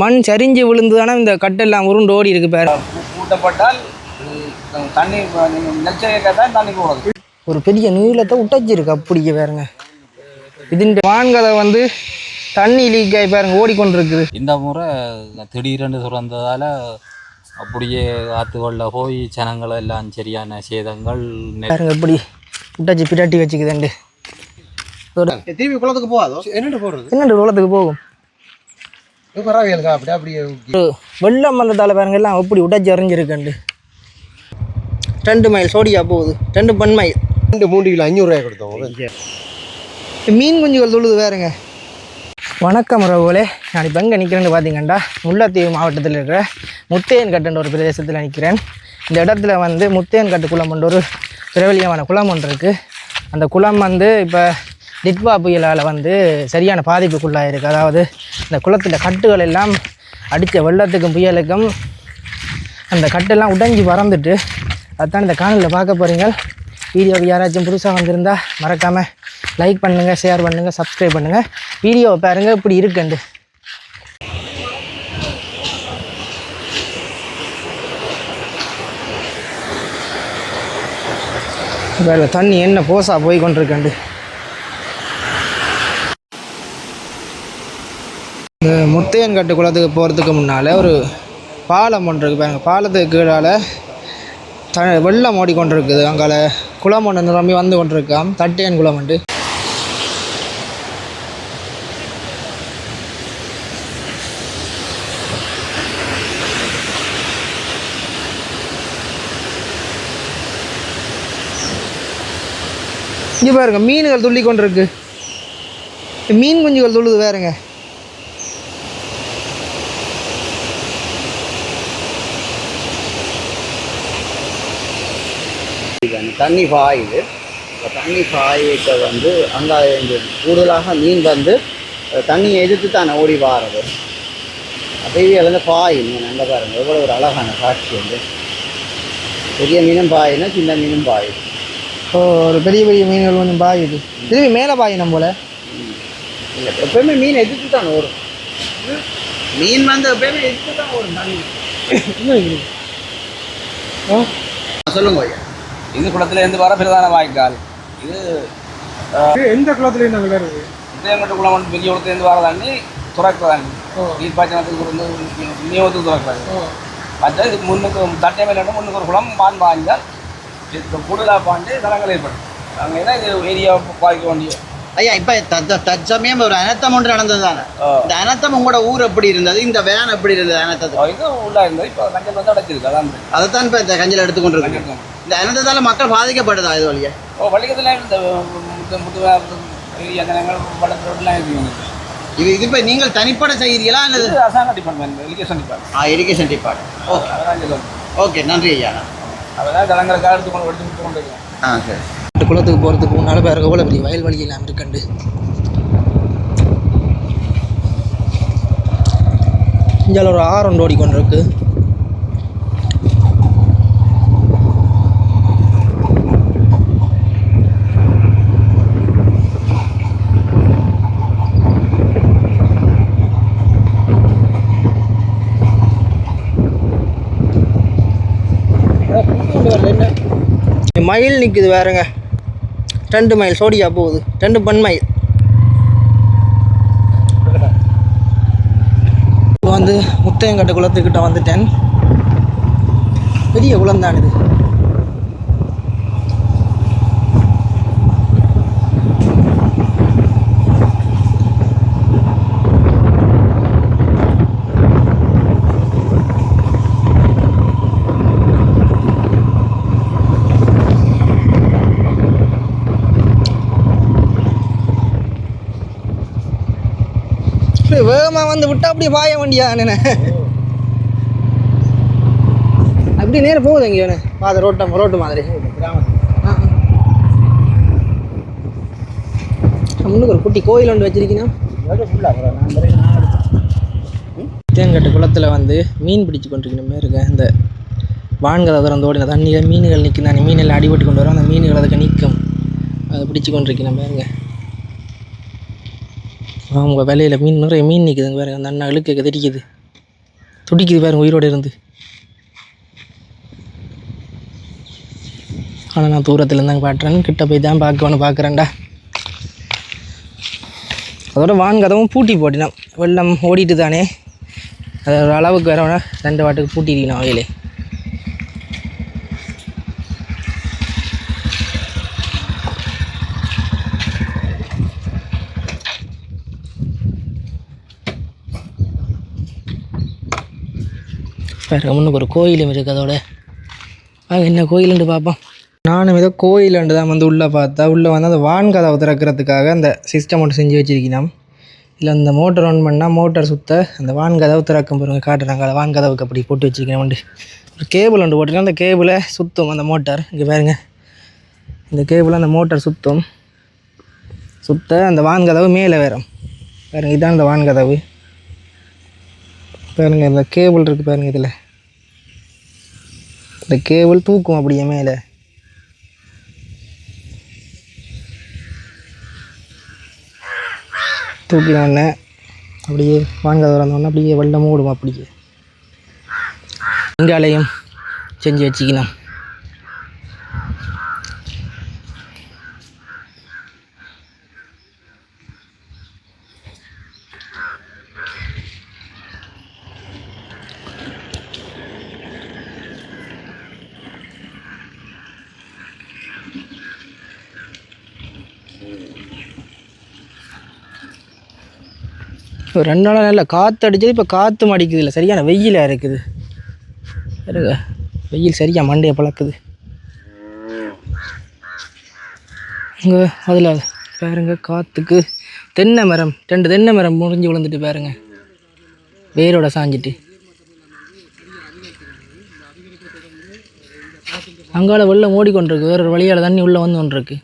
மண் சரிஞ்சு விழுந்து தானே இந்த கட்டெல்லாம் உருண்டு ஓடி இருக்கு பாரு. கூட்டப்பட்டால் தண்ணி தண்ணி போடுறது ஒரு பெரிய நீளத்தை உட்டச்சிருக்கு அப்படியே பாருங்க. இதுன்ற வான்கதை வந்து தண்ணி லீக் ஆகி பாருங்க ஓடிக்கொண்டிருக்குது. இந்த முறை திடீரென்று சுரந்ததால் அப்படியே ஆற்றுகளில் போய் ஜனங்கள் எல்லாம் சரியான சேதங்கள் பாருங்க எப்படி உட்டச்சி பிராட்டி வச்சுக்குதுண்டு. திரும்பி குளத்துக்கு போகாதோ? என்னட்டு போடுறது? என்னண்டு ரோலத்துக்கு போகும்? பரவாயில்லை அப்படி அப்படியே வெள்ளம் வந்ததால் பாருங்க எல்லாம் எப்படி உடச்சி அறிஞ்சிருக்கண்டு ரெண்டு மைல் சோடியா போகுது. ரெண்டு பன் மைல் ரெண்டு மூணு கிலோ அஞ்சூறுரூவாய் கொடுத்தோம் மீன் குஞ்சுகள் தொழுது வேறுங்க வணக்கம் ரகுலே நான் இப்போ எங்கே நிற்கிறேன்னு பார்த்தீங்கன்னா முல்லைத்தீவு மாவட்டத்தில் இருக்கிற முத்தையன் கட்டுன்ற ஒரு பிரதேசத்தில் நிற்கிறேன் இந்த இடத்துல வந்து முத்தையன் கட்டு குளம் ஒரு பிரபலியமான குளம் ஒன்று இருக்குது அந்த குளம் வந்து இப்போ டிட்வா புயலால் வந்து சரியான பாதிப்புக்குள்ளாக இருக்குது அதாவது இந்த குளத்தில் கட்டுகள் எல்லாம் அடித்த வெள்ளத்துக்கும் புயலுக்கும் அந்த கட்டெல்லாம் உடைஞ்சி பறந்துட்டு அதுதான் இந்த காணலில் பார்க்க போகிறீங்க வீடியோவுக்கு யாராச்சும் புதுசாக வந்திருந்தால் மறக்காமல் லைக் பண்ணுங்கள் ஷேர் பண்ணுங்கள் சப்ஸ்கிரைப் பண்ணுங்கள் வீடியோவை பாருங்கள் இப்படி இருக்குண்டு. இப்போ தண்ணி என்ன போசாக போய் கொண்டிருக்கண்டு இந்த முத்தையன்கட்டு குளத்துக்கு போகிறதுக்கு முன்னால் ஒரு பாலம் ஒன்று இருக்குது பாருங்க. பாலத்துக்கு கீழால் த வெள்ளம் ஓடிக்கொண்டிருக்குது. அங்கால குளம் ஒன்று நிரம்பி வந்து கொண்டிருக்காம் தட்டையன் குளம் உண்டு. இங்கே பாருங்க மீன்கள் துள்ளி கொண்டிருக்கு மீன் குஞ்சுகள் துள்ளுது வேறுங்க தண்ணி பாயுது. இப்போ தண்ணி பாயிட்ட வந்து அங்கே கூடுதலாக மீன் வந்து தண்ணியை எதிர்த்து தானே ஓடி வாரது. அப்படியே வந்து பாயும். மீன் அங்கே பாருங்க எவ்வளோ ஒரு அழகான காட்சி வந்து. பெரிய மீனும் பாயினா சின்ன மீனும் பாயும். ஓ ஒரு பெரிய பெரிய மீன்கள் கொஞ்சம் பாயுது. திரும்பி மேலே பாயினம் போல? இல்லை எப்பவுமே மீன் எதிர்த்து தான் ஓடும். மீன் வந்து எப்பவுமே எதிர்த்து தான் ஓடும் தண்ணி. சொல்லுங்க ஐயா. இது குளத்துல இருந்து வர பிரதான வாய்க்கால். இது எந்த குளத்துல நாங்கள் வருது உதயங்கட்டு குளம் வந்து பெரிய குளத்துலேருந்து வர தண்ணி துறக்கிற தண்ணி நீர்ப்பாய்ச்சனத்துக்கு வந்து விநியோகத்துக்கு துறக்கிறாங்க மற்ற இதுக்கு முன்னுக்கு தட்டை மேலே முன்னுக்கு ஒரு குளம் பான் இதுக்கு கூடுதலாக பாய்ந்து தளங்கள் ஏற்படும். அங்கே தான் இது ஏரியா பாய்க்க வேண்டிய ஐயா இப்ப தற்சமயம் ஒரு அனர்த்தம் ஒன்று நடந்தது தானே. இந்த அனர்த்தம் உங்களோட ஊர் எப்படி இருந்தது? இந்த வேன் எப்படி இருந்தது அனர்த்தத்துக்கு? உள்ளா இருந்தது. இப்போ கஞ்சல் வந்து அடைச்சிருக்கு. அதான் அதைத்தான் இப்ப இந்த கஞ்சில் எடுத்துக்கொண்டிருக்கு. கஞ்சல் இந்த அனர்த்தத்தால மக்கள் பாதிக்கப்படுதா இது வழியா? ஓ வள்ளிக்கத்தில் இந்த ஜனங்கள் படத்து ரோட்லாம் இது இது இப்ப நீங்கள் தனிப்பட செய்கிறீங்களா அல்லது? அசாங்க டிபார்ட்மெண்ட் எலிகேஷன் டிபார்ட்மெண்ட் ஆ இரிகேஷன் டிபார்ட்மெண்ட் ஓ அதெல்லாம் சொல்லுவாங்க ஓகே நன்றி ஐயா. அதெல்லாம் ஜனங்களுக்காக எடுத்து கொண்டு எடுத்து கொண்டு இருக்கோம் ஆ சரி. குளத்துக்கு போகிறதுக்கு முன்னால் பாருங்க எவ்வளோ பெரிய வயல் வழி எல்லாம் இருக்கண்டு இங்கே ஒரு ஆறு ஒன்று ஓடிக்கொண்டிருக்கு. மயில் நிற்குது வேறுங்க. ரெண்டு மைல் சோடியா போகுது. ரெண்டு பன் மைல் இப்போ வந்து முத்தையங்கட்ட குளத்துக்கிட்ட வந்துட்டேன். பெரிய குளம் தான் இது. இப்படி வந்து விட்டா அப்படியே பாய வண்டியா அண்ணே அப்படி நேரம் போகுது எங்கேயோண்ணே பாதை ரோட்டம் ரோட்டு மாதிரி. முன்னுக்கு ஒரு குட்டி கோயில் ஒன்று வச்சிருக்கீங்கன்னா தேங்கட்டு குளத்தில் வந்து மீன் பிடிச்சு கொண்டிருக்கணும் இருக்க இந்த வான்கதை திறந்து ஓடின தண்ணியில் மீன்கள் நிற்கும் தானே மீனில் அடிபட்டு கொண்டு வரும். அந்த மீன்கள் அதுக்கு நிற்கும் அதை பிடிச்சு கொண்டிருக்கணும் பாருங்க. அவங்க விலையில் மீன் நிறைய மீன் நிற்குதுங்க பாருங்க. அந்த அண்ணா இழுக்க கதடிக்குது துடிக்குது பாருங்க உயிரோடு இருந்து. ஆனால் நான் தூரத்தில் இருந்தாங்க பாட்டுறேன். கிட்ட போய் தான் பார்க்கணும் பார்க்குறேன்டா. அதோட வான் கதவும் பூட்டி போட்டினான் வெள்ளம் ஓடிட்டு தானே அது அளவுக்கு வரவன ரெண்டு வாட்டுக்கு பூட்டிருக்கணும் அவையிலே வேறு முன்னுக்கு ஒரு கோயிலும் இருக்குது அதோட வாங்க என்ன கோயிலுண்டு பார்ப்போம் நானும் ஏதோ கோயிலுண்டு தான் வந்து உள்ளே பார்த்தா உள்ளே வந்து அந்த வான் கதவை திறக்கிறதுக்காக அந்த சிஸ்டம் ஒன்று செஞ்சு வச்சிருக்கணும். இல்லை அந்த மோட்டர் ஆன் பண்ணால் மோட்டார் சுத்த அந்த வான் கதவு திறக்கும் பாருங்க காட்டுறாங்க. அதை வான் கதவுக்கு அப்படி போட்டு வச்சுருக்கேன் உண்டு. ஒரு கேபிள் ஒன்று போட்டிருக்கேன். அந்த கேபிளை சுற்றும் அந்த மோட்டார் இங்கே பாருங்க. இந்த கேபிளை அந்த மோட்டார் சுற்றும் சுத்த அந்த வான் கதவு மேலே வரும். பாருங்க இதான் அந்த வான் கதவு. பாருங்க இந்த கேபிள் இருக்குது பாருங்க இதில். இந்த கேபிள் தூக்கும் அப்படியே மேலே. தூக்கின உடனே அப்படியே வாங்க வந்தோடனே அப்படியே வெள்ளம் ஓடும் அப்படியே. இங்காலையும் செஞ்சு வச்சுக்கணும். இப்போ ரெண்டு நாளாக நல்லா காற்று அடிச்சது இப்போ காற்று அடிக்குது இல்லை. சரியான வெயிலாக இருக்குது. வெயில் சரியாக மண்டையை பழக்குது. இங்கே அதில் பாருங்க காற்றுக்கு தென்னை மரம். ரெண்டு தென்னை மரம் முறிஞ்சு விழுந்துட்டு பாருங்க. வேரோட சாஞ்சிட்டு. அங்கால வெள்ளம் ஓடிக்கொண்டிருக்கு. வேற ஒரு வழியால் தண்ணி உள்ளே வந்து கொண்டிருக்கு.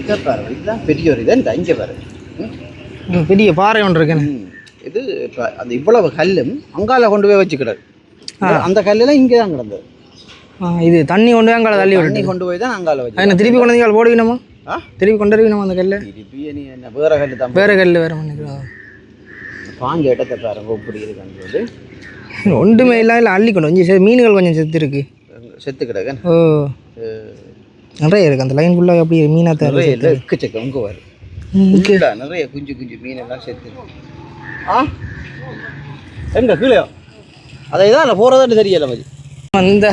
இதை பாருங்க இதுதான் பெரிய ஒரு இது இந்த இங்கே. ம், பெரிய பாறை ஒன்று இருக்குன்னு. இது இப்போ அந்த இவ்வளவு கல்லும் அங்கால கொண்டு போய் வச்சுக்கிறாரு அந்த கல்லெல்லாம் இங்கே தான் கிடந்தது. இது தண்ணி கொண்டு போய் அங்கால தள்ளி தண்ணி கொண்டு போய் தான் அங்கால வச்சு என்ன திருப்பி கொண்டு வந்து போடுவீனமா? ஆ? திருப்பி கொண்டு வருவீனமா அந்த கல்லை? திருப்பி நீ என்ன வேற கல்லு தான் வேற கல் வேற மண்ணுக்கு பாஞ்ச இடத்தை பாருங்க இப்படி இருக்கான்றது ஒன்றுமே இல்லை இல்லை அள்ளி கொண்டு சரி மீன்கள் கொஞ்சம் செத்து இருக்கு. செத்து கிடக்கு ஓ. நிறைய இருக்கு. அந்த லைன் ஃபுல்லாக அப்படி மீனாக இல்லை எக்கச்சக்கம் இங்கே வரும் நிறைய குஞ்சு குஞ்சு மீனெல்லாம் செத்து இருக்கு. ஆ? எங்கே கீழே அதை இதான் போகிறதாட்டு தெரியல மதி. அந்த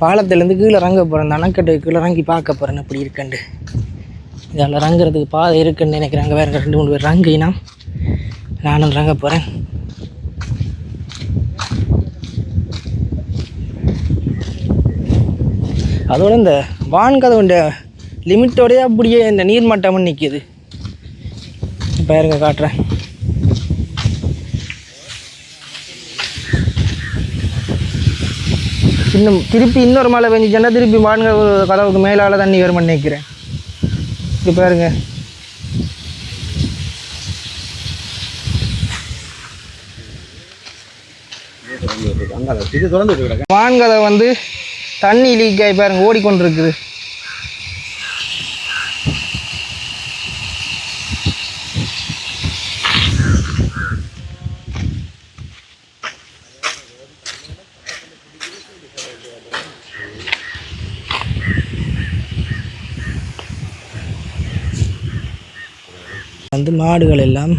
பாலத்துலேருந்து கீழே இறங்க போகிறேன் அந்த அணைக்கட்டு கீழே இறங்கி பார்க்க போகிறேன் அப்படி இருக்கண்டு இதில் இறங்குறதுக்கு பாதை இருக்குன்னு நினைக்கிறாங்க வேறு ரெண்டு மூணு பேர் இறங்கினா நானும் இறங்க போகிறேன் அதோட இந்த வான்கதவுண்ட லிமிட்டோடய அப்படியே இந்த நீர்மட்டமும் நிற்கிது இப்போ பாருங்க காட்டுறேன். இன்னும் திருப்பி இன்னொரு மழை பெஞ்சிச்சுன்னா திருப்பி வான்க கதவுக்கு மேலால் தண்ணி வரும்னு நினைக்கிறேன். இது பாருங்க. வான்கதை வந்து தண்ணி லீக் ஆகி பாருங்க ஓடிக்கொண்டிருக்குது வந்து மாடுகள் எல்லாம்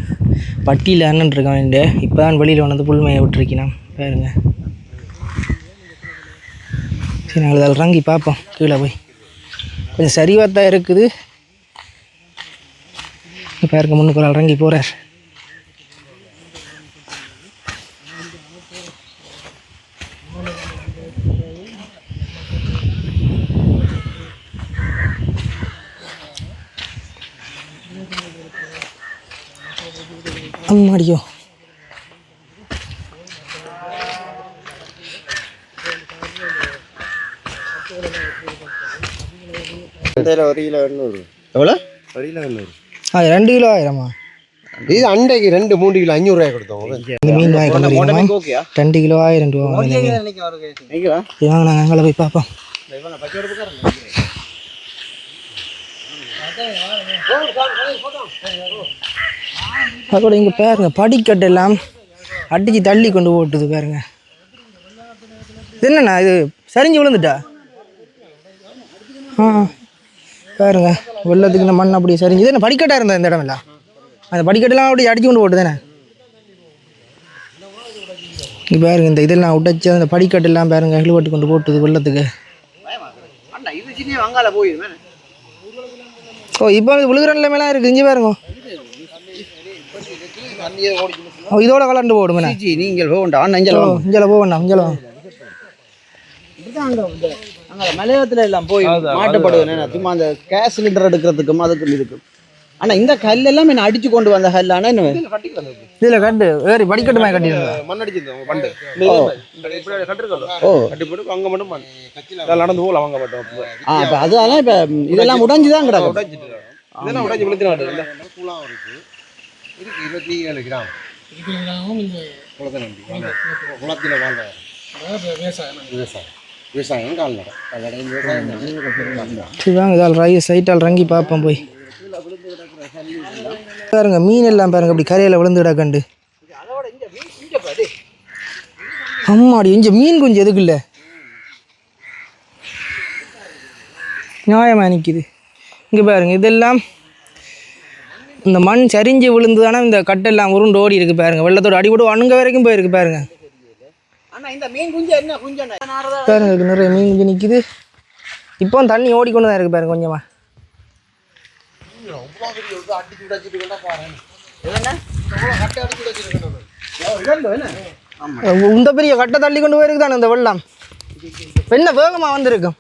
பட்டியில் அண்ணன்ட்ருக்கான் வேண்டிய இப்போ தான் வெளியில் வந்து புல்மையை விட்டுருக்கினான். பாருங்க. சரி நாங்கள் அதில் இறங்கி பார்ப்போம். கீழே போய். கொஞ்சம் சரிவாக தான் இருக்குது. இப்போ இருக்க முன்னுக்கு ஆள் இறங்கி போகிறார் அம்மாடியோ சந்தையில் ஒரு கிலோ எண்ணூறு. எவ்வளோ? ஒரு கிலோ எண்ணூறு. அது ரெண்டு கிலோ ஆயிரமா? இது அண்டைக்கு ரெண்டு மூணு கிலோ அஞ்சூறு ரூபாய் கொடுத்தோம். இந்த மீன் வாங்கி கொண்டு வரீங்களா? ஓகேயா? ரெண்டு கிலோ ஆயிரம் ரூபா வாங்க இந்த மீன். நீங்களா சரி, வாங்க நாங்கள் அங்கே போய் பார்ப்போம். அதோட இங்கே பாருங்க படிக்கட்டு எல்லாம் அடிச்சு தள்ளி கொண்டு போட்டுது பாருங்க. என்னண்ணா இது சரிஞ்சு விழுந்துட்டா? ஆ பாருங்க வெள்ளத்துக்கு இந்த மண் அப்படியே சரிஞ்சு இது என்ன படிக்கட்டாக இருந்தா இந்த இடமெல்லாம்? அந்த படிக்கட்டெல்லாம் அப்படியே அடிச்சு கொண்டு போட்டு தானே இங்கே பாருங்க இந்த இதெல்லாம் உடைச்சி அந்த படிக்கட்டெல்லாம் பாருங்க இழுவட்டு கொண்டு போட்டுது வெள்ளத்துக்கு. வங்காள ஓ இப்போ விழுகிற நிலைமையெல்லாம் இருக்குது இங்கே பாருங்க. இதோட கலண்டு போடுமே. ஜி நீங்கள் போகண்டா? இஞ்சல போவேண்ணா இஞ்சல அங்கே மலையத்தில் எல்லாம் போய் மாட்டப்படுவேன் சும்மா அந்த கேஸ் சிலிண்டர் எடுக்கிறதுக்கும் அதுக்கும் இதுக்கும். அண்ணா இந்த கல்லெல்லாம் என்ன அடிச்சு கொண்டு வந்த கல் என்ன? இதில் கட்டு வேறு படிக்கட்டு மாதிரி கட்டியிருந்தா? மண் அடிச்சிருந்தோம் பண்டு. கட்டிருக்கோம் ஓ. கட்டி போட்டு அங்கே மட்டும் மண். இதெல்லாம் நடந்து போகல அவங்க மட்டும். ஆ இப்போ அதெல்லாம் இப்போ இதெல்லாம் உடைஞ்சு தான் கிடக்கும். உடைச்சிட்டு இதெல்லாம் உடைச்சி விழுத்து கூலாம் இருக்கு இருக்கு இருபத்தி ஏழு கிராம். குளத்தை நம்பி குளத்தில் வாழ்ந்த விவசாயம். விவசாயம். கால்நடை. கால்நடை விவசாயம். சரி வாங்க இதால் ரை சைட்டால் இறங்கி பார்ப்போம் போய். பாருங்க மீன் எல்லாம் பாருங்க அப்படி கரையில் விழுந்து கிடக்கண்டு. அம்மாடி இஞ்ச மீன் குஞ்சு எதுக்கு இல்லை நியாயமாக நிற்கிது இங்கே பாருங்க இதெல்லாம் இந்த மண் சரிஞ்சு விழுந்து தானே இந்த கட்டெல்லாம் உருண்டு ஓடி இருக்கு பாருங்க. வெள்ளத்தோட அடிபடு அணுங்க வரைக்கும் போயிருக்கு பாருங்க. பாருங்க நிறைய மீன் குஞ்சு நிற்கிது இப்போ தண்ணி ஓடிக்கொண்டு தான் இருக்கு பாருங்க கொஞ்சமா. இந்த பெரிய கட்டை தள்ளி கொண்டு போயிருக்கு தானே இந்த வெள்ளம். என்ன வேகமா வந்திருக்கும்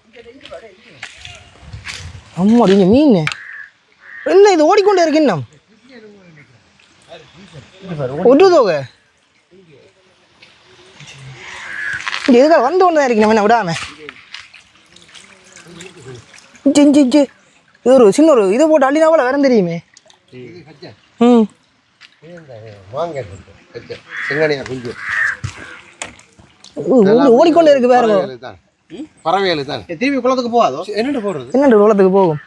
அம்மா நீங்க மீன். என்ன இது ஓடிக்கொண்டே இருக்கு இன்னும். ஒரு தொகை இங்கே எதுக்காக வந்து கொண்டு தான் இருக்கு நம்ம என்ன விடாம? இஞ்சி இது ஒரு சின்ன ஒரு இதை போட்டு அள்ளினா போல வேற தெரியுமே. ம். ஓடிக்கொண்டே இருக்கு வேற. பறவைகள் தான். திரும்பி குளத்துக்கு போகாதோ? என்னென்ன போடுறது? என்னண்டு உலகத்துக்கு போகும்?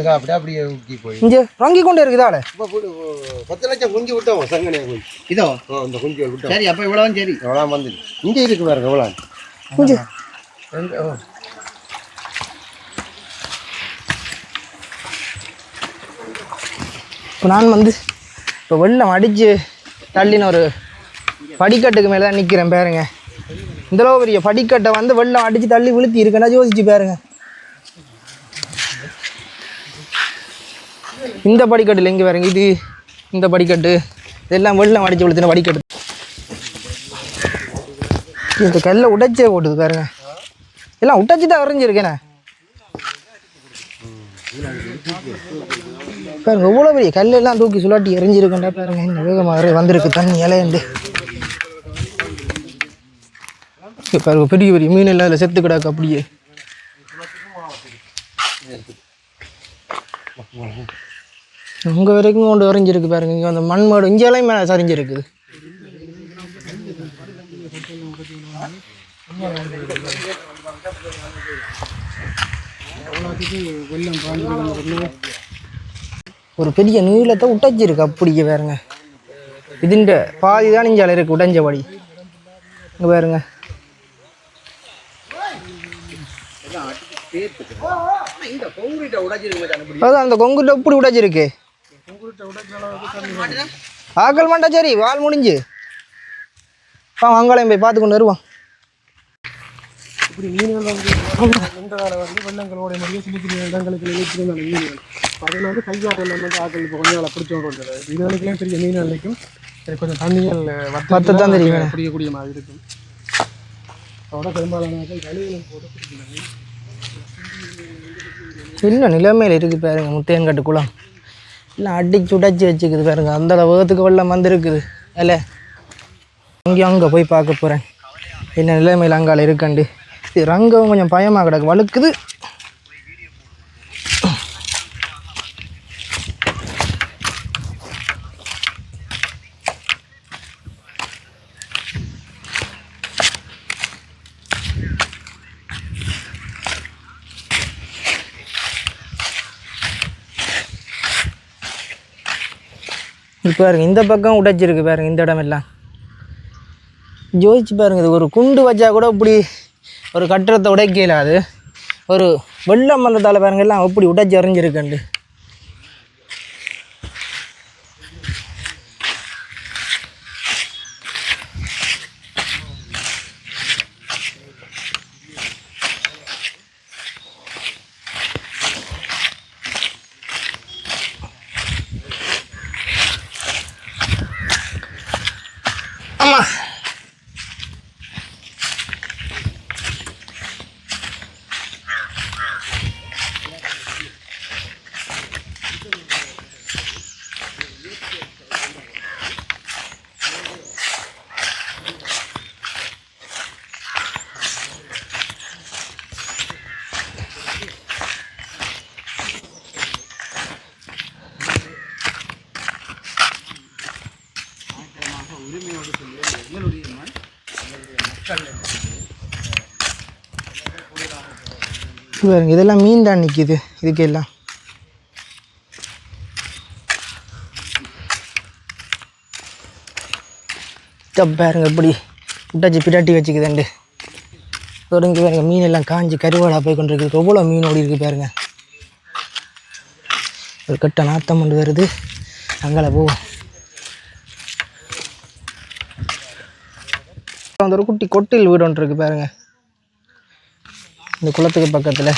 தான் அப்படியே அப்படியே ஊக்கி போய். இங்கே ரங்கி கொண்டே இப்போ பத்து லட்சம் குஞ்சு விட்டோம் செங்கனியா குஞ்சு இதோ இந்த விட்டோம் சரி அப்போ இவ்வளவும் சரி. எவ்வளோ வந்து இங்கே இருக்கு பாருங்க ஓ. இப்போ நான் வந்து இப்போ வெள்ளம் அடித்து தள்ளின ஒரு படிக்கட்டுக்கு மேலே தான் நிற்கிறேன் பாருங்க. இந்த அளவு பெரிய படிக்கட்டை வந்து வெள்ளம் அடித்து தள்ளி விழுத்தி இருக்கேன்னா யோசிச்சு பாருங்க. இந்த படிக்கட்டில் எங்கே பாருங்க இது இந்த படிக்கட்டு. இதெல்லாம் வெள்ளம் அடித்து விழுத்தின படிக்கட்டு. இந்த கல்லை உடைச்சே போட்டுது பாருங்க. எல்லாம் உடைச்சி தான் வரைஞ்சிருக்கேனே. பாருங்க எவ்வளோ பெரிய கல்லெல்லாம் தூக்கி சுழாட்டி எரிஞ்சிருக்கேன்டா பாருங்க. இந்த வேகமாக வந்திருக்கு தண்ணி இலையண்டு. பாருங்க பெரிய பெரிய மீன் எல்லாம் அதில் செத்து கிடக்கு அப்படியே. அங்கே வரைக்கும் கொண்டு வரைஞ்சிருக்கு பாருங்க. இங்கே அந்த மண்மேடு இங்கேலாம் மேலே சரிஞ்சிருக்குது. ஒரு பெரிய நீளத்தை உடைச்சிருக்கு அப்படியே பாருங்க. இதுண்ட பாதி தான் இஞ்சால இருக்கு உடைஞ்சபடி இங்கே பாருங்க. அதான் அந்த கொங்குட்ட இப்படி உடைச்சிருக்கு மாட்டா சரி வால் முடிஞ்சு. வா அங்காளையும் போய் பார்த்து கொண்டு வருவோம். இந்த காலம் வந்து வெள்ளங்களோட மாதிரியே சின்ன சின்ன இடங்களுக்கு நிலைத்திருந்தாங்க மீன்கள். அதில் வந்து கையாட்டல் வந்து ஆக்கள் இப்போ கொஞ்சம் நாள் பிடிச்சவங்க வந்தது. இதுகளுக்கெல்லாம் பெரிய மீன் நிலைக்கும் கொஞ்சம் தண்ணிகள் வத்தத்தான் தெரியும். பிடிக்கக்கூடிய மாதிரி இருக்கும். அதோட பெரும்பாலான ஆட்கள் கழிவுகளும் போட்டு பிடிக்கிறாங்க என்ன நிலைமையில் இருக்குது பாருங்க முத்தையன்காட்டு குளம். இல்லை அடிச்சு உடைச்சி வச்சுக்குது பாருங்க. அந்த வேகத்துக்கு வெள்ளம் வந்துருக்குது? அல்ல அங்கேயும் அங்கே போய் பார்க்க போகிறேன் என்ன நிலைமையில் அங்கால இருக்கண்டு இது ரங்கம் கொஞ்சம் பயமாக கிடக்கு. வழுக்குது. இது பாருங்க இந்த பக்கம் உடைச்சிருக்கு பாருங்க இந்த இடமெல்லாம். ஜோதிச்சு பாருங்க இது ஒரு குண்டு வச்சா கூட இப்படி ஒரு கட்டுறத்தை உடைக்க இயலாது ஒரு வெள்ளம் வந்ததால் பாருங்க எல்லாம் எப்படி உடைச்சி எறிஞ்சிருக்கண்டு ஆமா இது பாருங்க. இதெல்லாம் மீன் தான் நிற்கிது இதுக்கெல்லாம். பாருங்க இப்படி விட்டாச்சு பிடாட்டி வச்சுக்குதுண்டு. தொடங்கி பாருங்க மீன் எல்லாம் காஞ்சி கருவாடாக போய் கொண்டிருக்கு எவ்வளோ மீன் ஓடி இருக்கு பாருங்க. ஒரு கட்ட நாத்தம் கொண்டு வருது. அங்கே போவோம். அந்த ஒரு குட்டி கொட்டில் வீடு ஒன்று இருக்கு பாருங்கள் இந்த குளத்துக்கு பக்கத்தில்.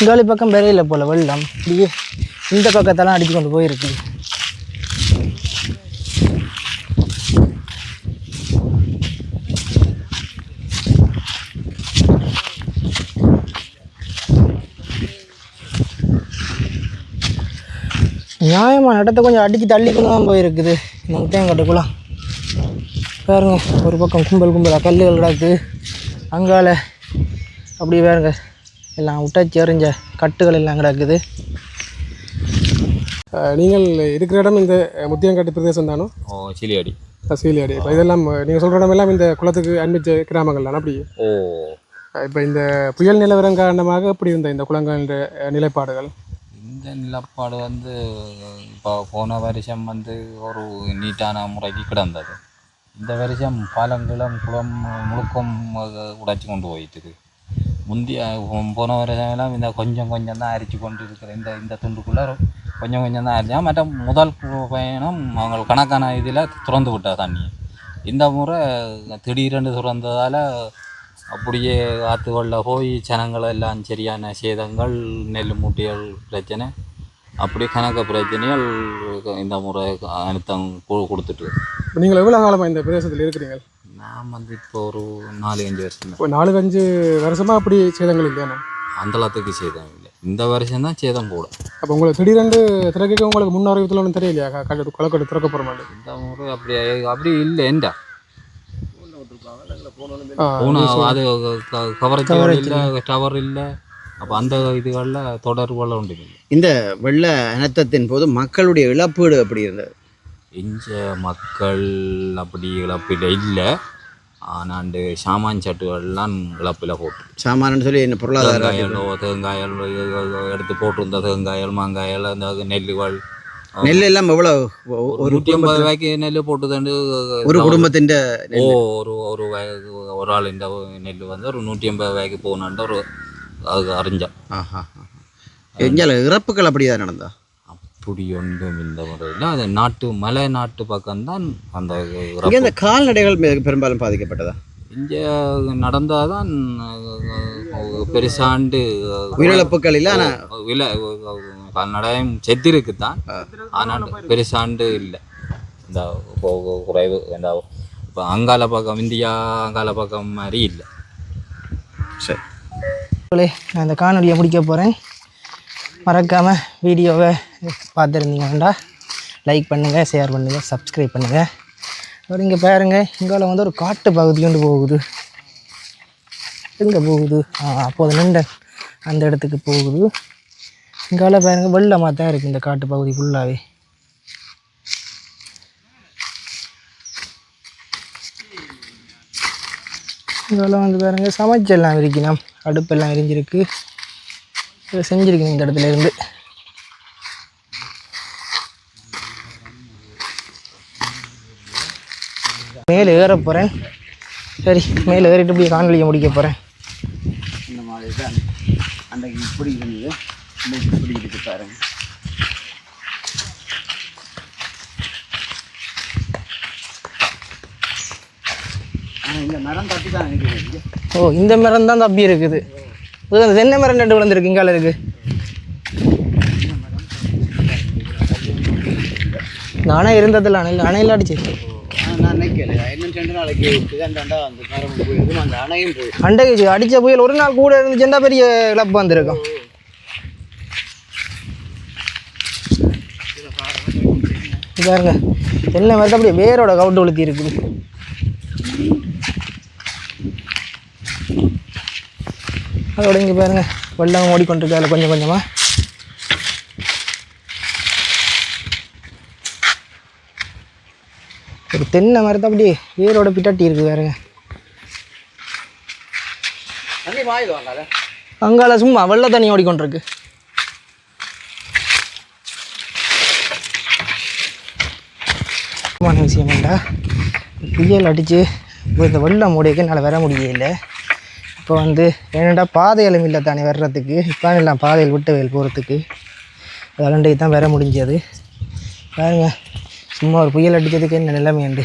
இங்காலி பக்கம் பெறையில் போல் வெள்ளம். இப்படியே இந்த பக்கத்தெல்லாம் அடித்து கொண்டு போயிருக்கு. நியாயமான இடத்த கொஞ்சம் அடித்து தள்ளி கொண்டு தான் போயிருக்குது. இந்த முத்தையங்கட்டுக்குலாம் பாருங்க ஒரு பக்கம் கும்பல் கும்பலாக கல்லுகள் கிடக்கு. அங்கால அப்படி பாருங்க. எல்லாம் விட்டாச்சி எறிஞ்ச கட்டுகள் எல்லாம் கிடக்குது. நீங்கள் இருக்கிற இடம் இந்த முத்தியங்காட்டு பிரதேசம் தானோ? ஓ சிலியடி. சீலியாடி. இப்போ இதெல்லாம் நீங்கள் சொல்கிற இடம் எல்லாம் இந்த குளத்துக்கு அன்பிச்ச கிராமங்கள் தானே அப்படி? ஓ. இப்போ இந்த புயல் நிலவரம் காரணமாக எப்படி இருந்த இந்த குளங்களின் நிலைப்பாடுகள்? இந்த நிலப்பாடு வந்து இப்போ போன வருஷம் வந்து ஒரு நீட்டான முறைக்கு கிடந்தது. இந்த வருஷம் பாலங்களும் குளம் முழுக்கம் உடைச்சி கொண்டு போயிட்டுது முந்தைய போன வருஷம்லாம் இந்த கொஞ்சம் கொஞ்சம் தான் அரிச்சு கொண்டு இருக்கிற இந்த இந்த துண்டுக்குள்ளே கொஞ்சம் கொஞ்சம் தான் அரிச்சா மற்ற முதல் பயணம் அவங்க கணக்கான இதில் திறந்து விட்டா தண்ணி. இந்த முறை திடீரென்று திறந்ததால் அப்படியே ஆற்றுகளில் போய் ஜனங்கள் எல்லாம் சரியான சேதங்கள் நெல் மூட்டைகள் பிரச்சனை அப்படி கணக்க பிரச்சனைகள் இந்த முறை அனுத்தம் கொடுத்துட்டு நீங்கள் எவ்வளோ காலமாக இந்த பிரதேசத்தில் இருக்கிறீங்க? நான் வந்து இப்போ ஒரு நாலு அஞ்சு வருஷம். இப்போ நாலு அஞ்சு வருஷமாக அப்படி சேதங்கள் இல்லையாண்ணா அந்தளத்துக்கு சேதம் இல்லை. இந்த வருஷம் தான் சேதம் கூட அப்போ உங்களுக்கு திடீரென்று திறக்க உங்களுக்கு முன் அறிவித்தில் ஒன்றும் தெரியலையா? க- கல்லு கொலக்கட்டு திறக்க போகிற மாதிரி. இந்த முறை அப்படி அப்படி இல்லை எண்டா ஆ, பூனா அது கவரேஜ் இல்லை டவர் இல்லை. அப்போ அந்த இதுகளில் தொடர்புகள் உண்டு இல்லை. இந்த வெள்ள அனர்த்தத்தின் போது மக்களுடைய இழப்பீடு எப்படி இருந்தது? இஞ்ச மக்கள் அப்படி இழப்பில் இல்லை. ஆனாண்டு சாமான் சட்டுகள்லாம் இழப்பில் போட்டு. சாமான்னு சொல்லி என்ன பொருளாதார தேங்காயலோ எடுத்து போட்டிருந்த தேங்காயல் மாங்காயல் அந்த நெல்லுகள். நெல் எல்லாம் எவ்வளவு? ஒரு நூற்றி ஐம்பது ரூபாய்க்கு நெல் போட்டுதாண்டு ஒரு குடும்பத்தின் ஓ ஒரு ஒரு ஒரு ஆள் இந்த நெல் வந்து ஒரு நூற்றி ஐம்பது ரூபாய்க்கு போகணுன்ட்டு ஒரு அது அறிஞ்சேன் ஆஹா எஞ்சால இறப்புகள் அப்படிதான் நடந்தா? அப்படி ஒன்றும் இந்த முறையில் அது நாட்டு மலை நாட்டு பக்கம்தான் அந்த இங்கே இந்த கால்நடைகள் பெரும்பாலும் பாதிக்கப்பட்டதா? இங்கே நடந்தால் தான் பெருசாண்டு உயிரிழப்புகள் இல்லை ஆனால் விலை கால்நடையும் செத்திருக்கு தான் ஆனால் பெருசாண்டு இல்லை. இந்த குறைவு இந்த இப்போ அங்கால பக்கம் இந்தியா அங்கால பக்கம் மாதிரி இல்லை. சரி. நான் இந்த காணொலியை முடிக்க போகிறேன் மறக்காமல் வீடியோவை பார்த்துருந்தீங்கன்னா லைக் பண்ணுங்கள் ஷேர் பண்ணுங்கள் சப்ஸ்கிரைப் பண்ணுங்கள் அப்புறம் இங்கே பாருங்கள் இங்கால வந்து ஒரு காட்டு பகுதி கொண்டு போகுது. எங்கே போகுது? ஆ அப்போது நின்றேன் அந்த இடத்துக்கு போகுது. இங்கால பாருங்க வெள்ளமாக தான் இருக்குது இந்த காட்டு பகுதி ஃபுல்லாகவே இதெல்லாம் வந்து பாருங்க சமைச்செல்லாம் விரிக்கணும். அடுப்பெல்லாம் விரிஞ்சிருக்கு. இதை செஞ்சிருக்கணும் இந்த இடத்துல இருந்து. மேலே ஏற போகிறேன் சரி மேலே ஏறிட்டு இப்படி காணொலியை முடிக்க போகிறேன் இந்த மாதிரி தான் அன்றைக்கு இப்படி இருந்தது. இன்னைக்கு இப்படி இருக்கு பாருங்க. இந்த மரம் தட்டி தான் ஓ இந்த மரம் தான் தப்பி இருக்குது. அந்த தென்னை மரம் ரெண்டு விழுந்திருக்கு இங்கால இருக்கு. நானே அணை இருந்ததில்ல அணையில் அணையில் அடிச்சு. அண்டைக்கு அடித்த புயல் ஒரு நாள் கூட இருந்துச்சுன்னா பெரிய இழப்பு வந்திருக்கும். பாருங்க. தென்னை மரத்தை அப்படியே வேரோட கவுட்டு உளுத்தி இருக்குது. அதோட இங்கே பாருங்க வெள்ளம் ஓடிக்கொண்டிருக்கு அதில் கொஞ்சம். கொஞ்சமாக ஒரு தென்னை மரத்தை அப்படியே வேரோட பிட்டாட்டி இருக்குது பாருங்க. அங்கால சும்மா வெள்ளை தண்ணி ஓடிக்கொண்டிருக்கு. விஷயம் என்னடா புயல் அடித்து இப்போ இந்த வெள்ளம் மூடியக்கு என்னால் வர முடியல. இப்போ வந்து என்னென்னா பாதைகளும் இல்லை தானே வர்றதுக்கு? இப்போ இல்லை பாதையில் விட்டு வயல் போகிறதுக்கு அதெல்லாம் தான் வர முடிஞ்சது. பாருங்கள் சும்மா ஒரு புயல் அடித்ததுக்கு என்ன நிலைமை உண்டு